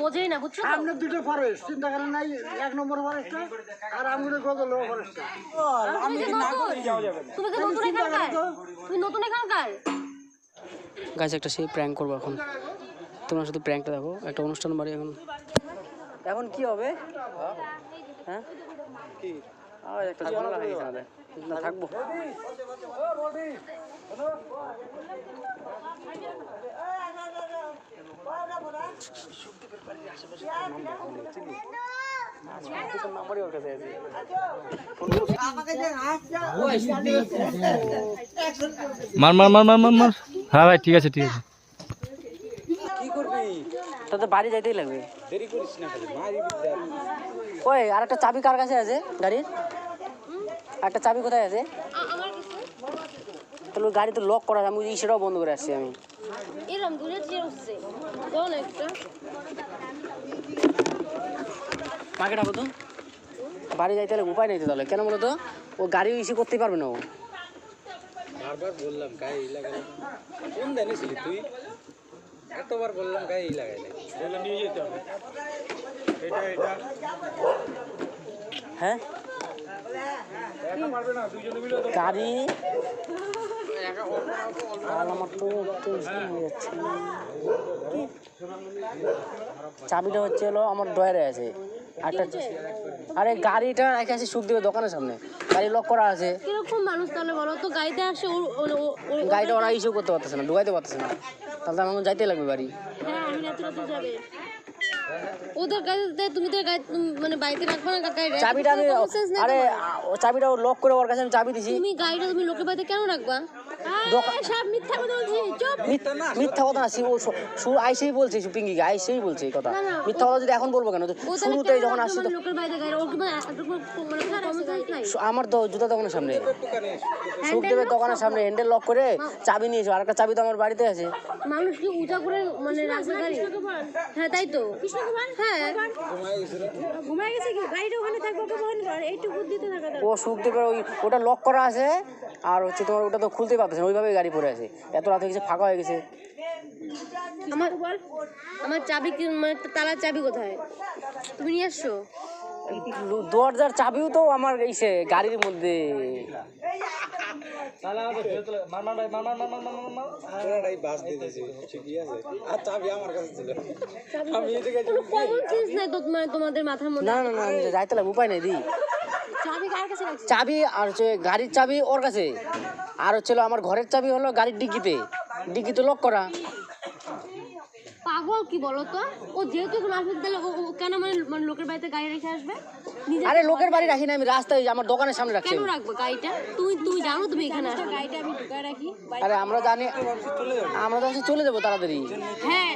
বোঝেই না বুঝছ তো? দুটো ফরেস্ট চিন্তা করেন নাই এক নম্বর ফরেস্টটা আর আমগুলো গজল ফরেস্টটা তুমি যে নতুন? তুমি কি নতুন এখানকার? তুমি নতুন এখানকার? গাছ একটা সেই প্র্যাঙ্ক করব এখন। তোমরা শুধু প্র্যাঙ্কটা দেখো একটা অনুষ্ঠান বাড়ি এখন। এখন কি হবে? হ্যাঁ? কি? একটা ঝামেলা হয়ে গেছে না থাকব নাম্বারই ওর কাছে আছে মার মার মার মার মার মার। হ্যাঁ ভাই ঠিক আছে ঠিক আছে। কি করবি? তোর বাড়ি যাইতেই লাগবে। দেরি করিস না ওই আর একটা চাবি কার কাছে আছে গাড়ির? একটা চাবি কোথায় আছে? তাহলে গাড়ি তো লক করা আমি সেটাও বন্ধ করে আসছি আমি। এরম দূরে যে উঠছে চল একটা মাকে ডাকো তো? বাড়ি যাইতে হলে উপায় নেই তো তাহলে। কেন বলো তো? ও গাড়ি ইস্যু করতেই পারবে না ও। বারবার বললাম গায়ে ই লাগাই কোন দেনে ছিলি তুই? এতবার বললাম গায়ে ই লাগাই এগুলো নিয়ে যেতে হবে। এটা এটা। হ্যাঁ? গাড়ি আর আমার তো টেনশন হয়ে যাচ্ছে চাবিটা হচ্ছে হলো আমার ডয়ারে আছে। একটা আরে গাড়িটা রেখে আছে সুখদেবের দোকানের সামনে। গাড়ি লক করা আছে। কীরকম মানুষ তাহলে বলো তো? গাড়িতে আসে গাড়িটা ওরা ইস্যু করতে পারতেছে না ঢুকাইতে পারতেছে না। তাহলে আমার যাইতে লাগবে বাড়ি। হ্যাঁ আমি রাতে রাতে যাবে। ওদের গাড়িতে তুমি তো গাড়ি মানে বাড়িতে রাখবে না গাড়ি চাবিটা আমি আরে চাবিটা লক করে ওর কাছে আমি চাবি দিছি। তুমি গাড়িটা তুমি লোকের বাড়িতে কেন রাখবা? মিথ্যা কথা বলছি চুপ। মিথ- মিথ্যা কথা না আইসেই বলছে পিঙ্গিকে আইসেই বলছে এই কথা। মিথ্যা কথা যদি এখন বলব কেন? যখন রাখবে তো মানে মানে মানে আমার তো জুতা দোকানের সামনে সুখদেবের দোকানের সামনে হ্যান্ডেল লক করে চাবি নিয়েছো আর একটা চাবি তো আমার বাড়িতে আছে। মানুষ কি উঁচা করে মানে গাড়ি? হ্যাঁ তাই তো। হ্যাঁ। ঘুমায় গেছে কি? গাড়িটা ওখানে থাকবে ওকে বহন এইটুকু বুদ্ধিতে থাকা ও সুখদেবের ওই ওটা লক করা আছে? আর হচ্ছে তোমার ওটা তো খুলতে পারতেছে না ওইভাবেই গাড়ি পড়ে আছে। এত রাত হয়ে গেছে ফাঁকা হয়ে গেছে। আমার আমার চাবি মানে তালার চাবি কোথায়? তুমি নিয়ে আসছো? দরজার চাবিও তো আমার গাড়ির মধ্যে। মানে তোমাদের মাথার মধ্যে? না না না যাইতে লাগবে উপায় নেই দি। চাবি আর হচ্ছে গাড়ির চাবি ওর কাছে। আর হচ্ছে আমার ঘরের চাবি হলো গাড়ির ডিকিতে। ডিকিতে লক করা। পাগল কি বলতো? তো ও যেহেতু এখন আসবে তাহলে ও কেন মানে মানে লোকের বাড়িতে গাড়ি রেখে আসবে? আরে লোকের বাড়ি রাখি না আমি রাস্তায় আমার দোকানের সামনে রাখছি কেন রাখব গাড়িটা? তুমি তুমি জানো তুমি এখানে আসবে গাড়িটা আমি ঢুকায় রাখি আরে আমরা জানি আমরা তো চলে যাব তাড়াতাড়ি। হ্যাঁ।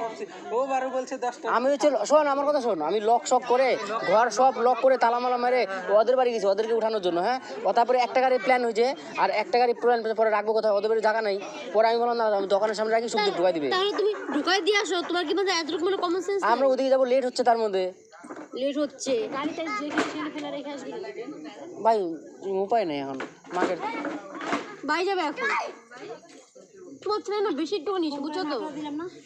ও বারো বলছে দশটা। আমি হচ্ছে শোন আমার কথা শোন আমি লক সব করে ঘর সব লক করে তালা মালা মেরে ওদের বাড়ি গেছি ওদেরকে উঠানোর জন্য হ্যাঁ? ও তারপরে একটা গাড়ির প্ল্যান হয়েছে আর একটা গাড়ি প্ল্যান পরে রাখব কোথায় ওদের বাড়ি জায়গা নাই। পরে আমি বললাম না আমি দোকানের সামনে রাখি সুখ ঢুকাই দিবে। তাহলে তুমি ঢুকায় দিয়ে আসো তোমার কি মানে এতটুকু মানে কমন সেন্স আমরা ওদিকে যাব লেট হচ্ছে তার মধ্যে। লেট হচ্ছে। যেখানে সেখানে ফেলে রেখে আসবে। ভাই উপায় নেই এখন। মাকে বাই যাবে এখন? তোমার ছেলে না বেশি একটু নিস বুঝছ তো?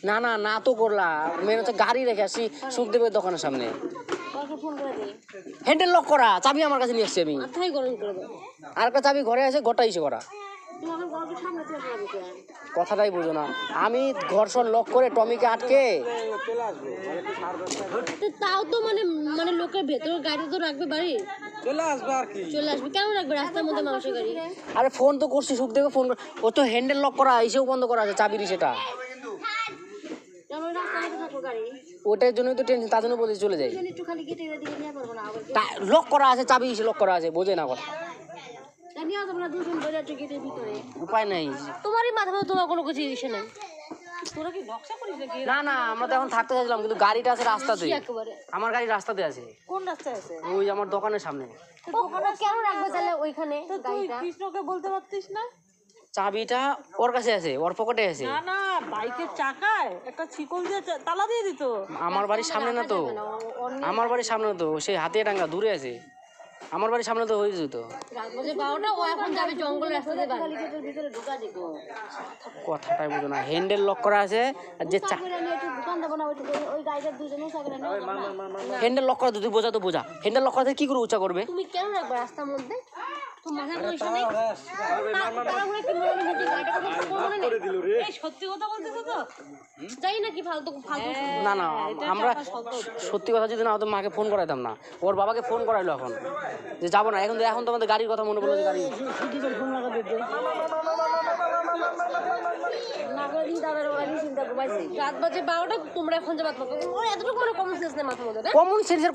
না না না তো করলা। মেন হচ্ছে গাড়ি রেখে আসি সুখদেবের দোকানের সামনে। হ্যান্ডেল লক করা চাবি আমার কাছে নিয়ে আসছি আমি। আর একটা চাবি ঘরে আছে ইসে করা। কথাটাই বুঝো না। আমি ঘর সর লক করে টমিকে আটকে। তো তাও তো মানে মানে লোকের ভেতরে গাড়ি তো রাখবে বাড়ি? চলে আসবে আর কি। চলে আসবে। কেন রাখবে? রাস্তার মধ্যে মানুষের গাড়ি। আরে ফোন তো করছি সুখদেবকে ফোন ও তো হ্যান্ডেল লক করা এসেও বন্ধ করা আছে চাবির সেটা। ওটার জন্যই তো টেনশন তার জন্য বলছি চলে যাই। এখানে একটু খালি গেটে দিকে নিয়ে পারব না আবার লক করা আছে চাবি লক করা আছে বোঝে না কথা। নিয়ে আসব না দুজন বলে একটু গেটের ভিতরে। উপায় নেই। তোমারই মাথা মধ্যে তোমার কোনো কিছু ইসে নেই। তোরা কি নকশা করিস নাকি? না না আমরা তো এখন থাকতে চাইছিলাম কিন্তু গাড়িটা আছে রাস্তাতে আমার গাড়ি রাস্তাতে আছে। কোন রাস্তায় আছে? ওই আমার দোকানের সামনে। ওখানে কেন রাখবে তাহলে ওইখানে গাড়িটা? কৃষ্ণকে বলতে পারতিস না? চাবিটা ওর কাছে আছে ওর পকেটে আছে। না না বাইকের চাকায় একটা ছিকল দিয়ে তালা দিয়ে দিত। আমার বাড়ির সামনে না তো। আমার বাড়ির সামনে তো সেই হাতে টাঙ্গা দূরে আছে। আমার বাড়ির সামনে তো হয়েছে তো। কথাটাই বুঝো না। হ্যান্ডেল লক করা আছে আর যে হ্যান্ডেল লক করা তুই বোঝা তো বোঝা। হ্যান্ডেল লক করা কি করে উঁচা করবে? তুমি কেন রাখবে রাস্তার মধ্যে? ফোন হ্যাঁ, করাইতাম না। ওর বাবাকে ফোন করাইলো এখন। যে যাব না এখন এখন তোমাদের গাড়ির কথা মনে পড়ল যে গাড়ি কমন সেন্সের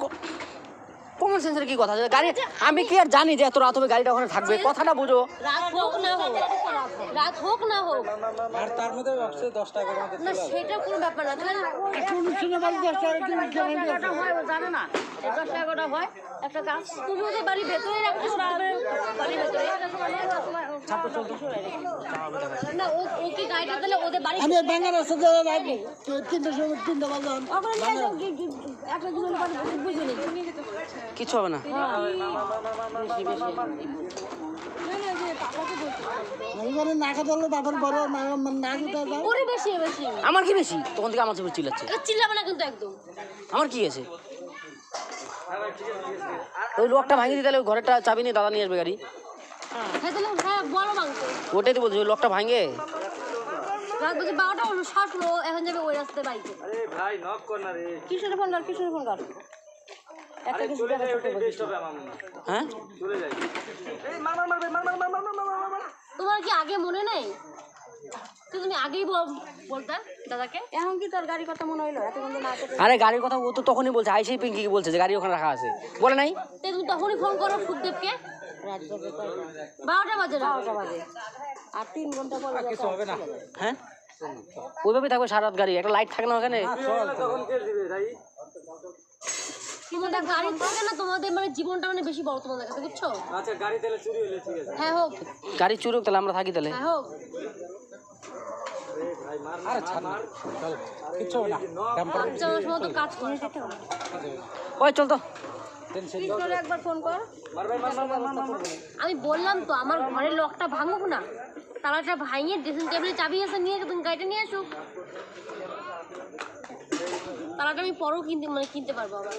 কমন সেন্সের কি কথা? যে গাড়ি আমি কি আর জানি যে এত রাত হবে গাড়িটা ওখানে থাকবে? কথাটা বুঝো। রাত হোক না হোক রাত হোক না হোক। আর তার মধ্যে ভাবছে দশ টাকার মধ্যে না সেটা কোনো ব্যাপার না তাহলে অনুষ্ঠানে বাড়ি দশ টাকা কি হয় জানে না এই দশটা এগারোটা হয় একটা কাজ। তুমি ওদের বাড়ির ভেতরে রাখতে ভেতরে না গাড়িটা তাহলে ওদের বাড়ি আমি ব্যাঙ্গার সময় তিনটে কি- একটা দুজন বুঝে নিই কিছু হবে না। আমার কি বেশি? তখন থেকে আমার চিল্লাচ্ছে। চিল্লাবে না কিন্তু একদম। আমার কি আছে? ওই লোকটা ভাঙিয়ে দিতে তাহলে ঘরেরটা চাবি নিয়ে দাদা নিয়ে আসবে গাড়ি। হ্যাঁ, হ্যাঁ, ওটাই তো বলছি লকটা ভাঙে? বারোটা এখন যাবে ওই রাস্তায় বাইকে। কিশোর ফোন কিশোর ফোন কর হ্যাঁ তোমার কি আগে মনে নেই তুমি আগেই বলতা দাদাকে এখন কি তোর গাড়ির কথা মনে হইল না আরে গাড়ির কথা ও তো তখনই বলছে আইসি পিঙ্কি কি বলছে যে গাড়ি ওখানে রাখা আছে বলে নাই তুমি তখনই ফোন করো সুখদেবকে বারোটা বাজে বারোটা বাজে আর তিন ঘণ্টা পরে কিছু হবে না হ্যাঁ ওইভাবে থাকবে সারা গাড়ি একটা লাইট থাকে না ওখানে তোমাদের গাড়ি থেকে না তোমাদের মানে জীবনটা মানে বেশি বড় তোমাদের কাছে বুঝছ? আচ্ছা গাড়ি তাহলে চুরি হলে ঠিক আছে। হ্যাঁ হোক। গাড়ি চুরি হোক তাহলে আমরা থাকি তাহলে। হ্যাঁ হোক। আমি বললাম তো আমার ঘরের লকটা ভাঙুক না তালাটা ভাঙিয়ে ড্রেসিং টেবিলে চাবি আছে নিয়ে গাড়িটা নিয়ে আসুক তালাটা আমি পরেও কিনতে মানে কিনতে পারব আবার।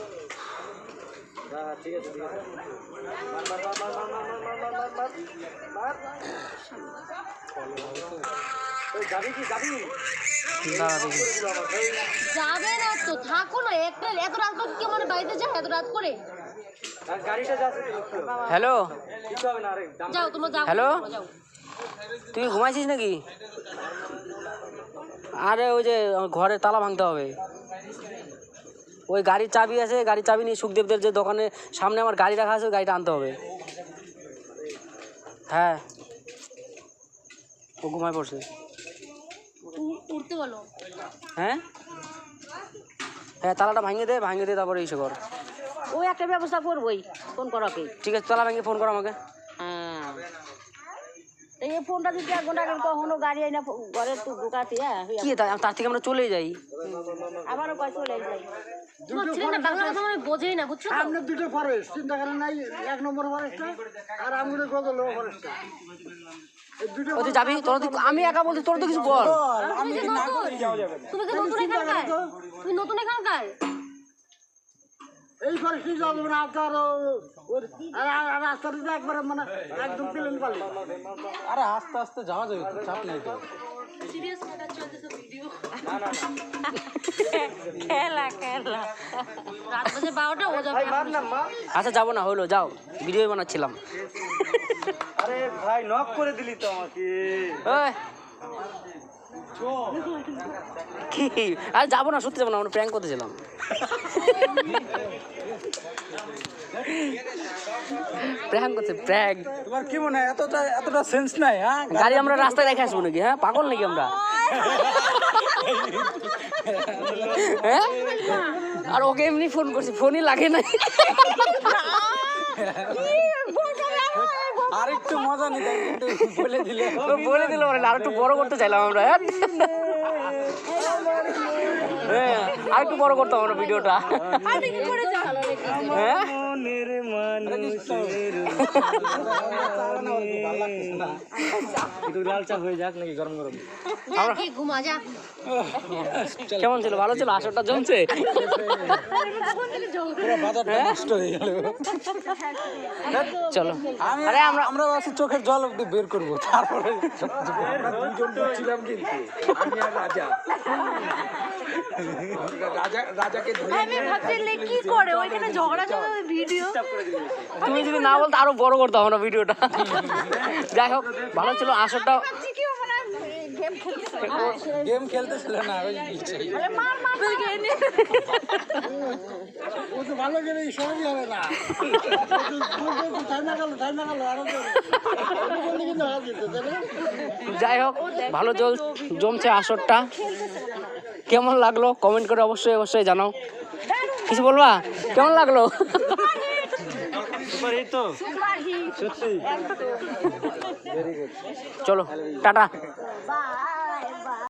যাবে না তো থাকো না একটা এত রাত করে কি মানে বাড়িতে যায় এত রাত করে। হ্যালো? যাও তোমার যাও। হ্যালো? তুই ঘুমাইছিস নাকি? আরে ওই যে ঘরে তালা ভাঙতে হবে। ওই গাড়ির চাবি আছে গাড়ির চাবি নিয়ে সুখদেবদের যে দোকানে সামনে আমার গাড়ি রাখা আছে ওই গাড়িটা আনতে হবে। হ্যাঁ। ও ঘুমায় পড়ছে। উঠতে বলো। হ্যাঁ? হ্যাঁ তালাটা ভাঙিয়ে দে ভাঙিয়ে দে তারপরে ইসে কর। ওই একটা ব্যবস্থা করবোই ফোন করাকে ঠিক আছে তালা ভাঙিয়ে ফোন কর আমাকে। এই ফোনটা যদি এক ঘণ্টা কখনো গাড়ি আইনা ঘরে তো ঢুকাতি হ্যাঁ কি তার থেকে আমরা চলেই যাই। আবারও কয় চলে যাই। না কথা মানে বোঝেই না বুঝছ? দুটো ফরেস্ট চিন্তা করেন নাই এক নম্বর ফরেস্টটা আর আমগুলো গজল ফরেস্টটা এই দুটো ও তুই যাবি তোর আমি একা বলছি তোর তো কিছু বল। তুমি কি নতুন তুমি কি নতুন এখানকার? তুমি নতুন এখানকার? এই ফরেস্টে যাবে না আপনার রাস্তাটা মানে একদম প্লেন পালি। আরে আস্তে আস্তে যাওয়া যাবে তো, চাপ নেই তো। সিরিয়াস কথা চলতেছে ভিডিও খেলা খেলা। রাত বাজে বারোটা ও যাবে আচ্ছা যাব না হলো যাও। ভিডিও বানাচ্ছিলাম। আরে ভাই নক করে দিলি তো আমাকে। কি আরে যাব না সত্যি যাব না আমরা প্র্যাঙ্ক করতেছিলাম প্র্যাঙ্ক করছে প্র্যাঙ্ক তোমার কি মনে হয় এতটা এতটা সেন্স নাই হ্যাঁ? গাড়ি আমরা রাস্তায় রেখে আসব নাকি হ্যাঁ? পাগল নাকি আমরা? হ্যাঁ? আর ওকে এমনি ফোন করছি ফোনই লাগে না আরেকটু মজা নিতে বলে দিলে বলে দিলে বলে আরেকটু বড় করতে চাইলাম আমরা। হ্যাঁ।, হ্যাঁ। আর একটু বড় করতাম আমরা ভিডিওটা। হ্যাঁ? কেমন ছিল? ভালো ছিল? আসরটা জমছে? হ্যাঁ? চলো। আরে আমরা আমরা আছি চোখের জল অব্দি বের করব। তারপরে দুজন ছিলাম কিন্তু আমি আর রাজা। রাজা রাজাকে ধরে আমি ভাবছিলাম কি করে? ওইখানে ঝগড়া চলে ভিডিও তুমি যদি না বলতো আরও বড় করতাম আমরা ভিডিওটা। যাই হোক ভালো ছিল আসরটা গেম খেলতে গেম খেলতেছিল না ওই মার মার ও তো ভালো করে সহজই হবে না টাইম না গেল টাইম না গেল আরও কিন্তু হাত দিতে তাই না। যাই হোক ভালো জল জমছে আসরটা। কেমন লাগল? কমেন্ট করে অবশ্যই অবশ্যই জানাও। কিছু বলবা? কেমন লাগল? সুপার তো। সত্যি। চলো টাটা।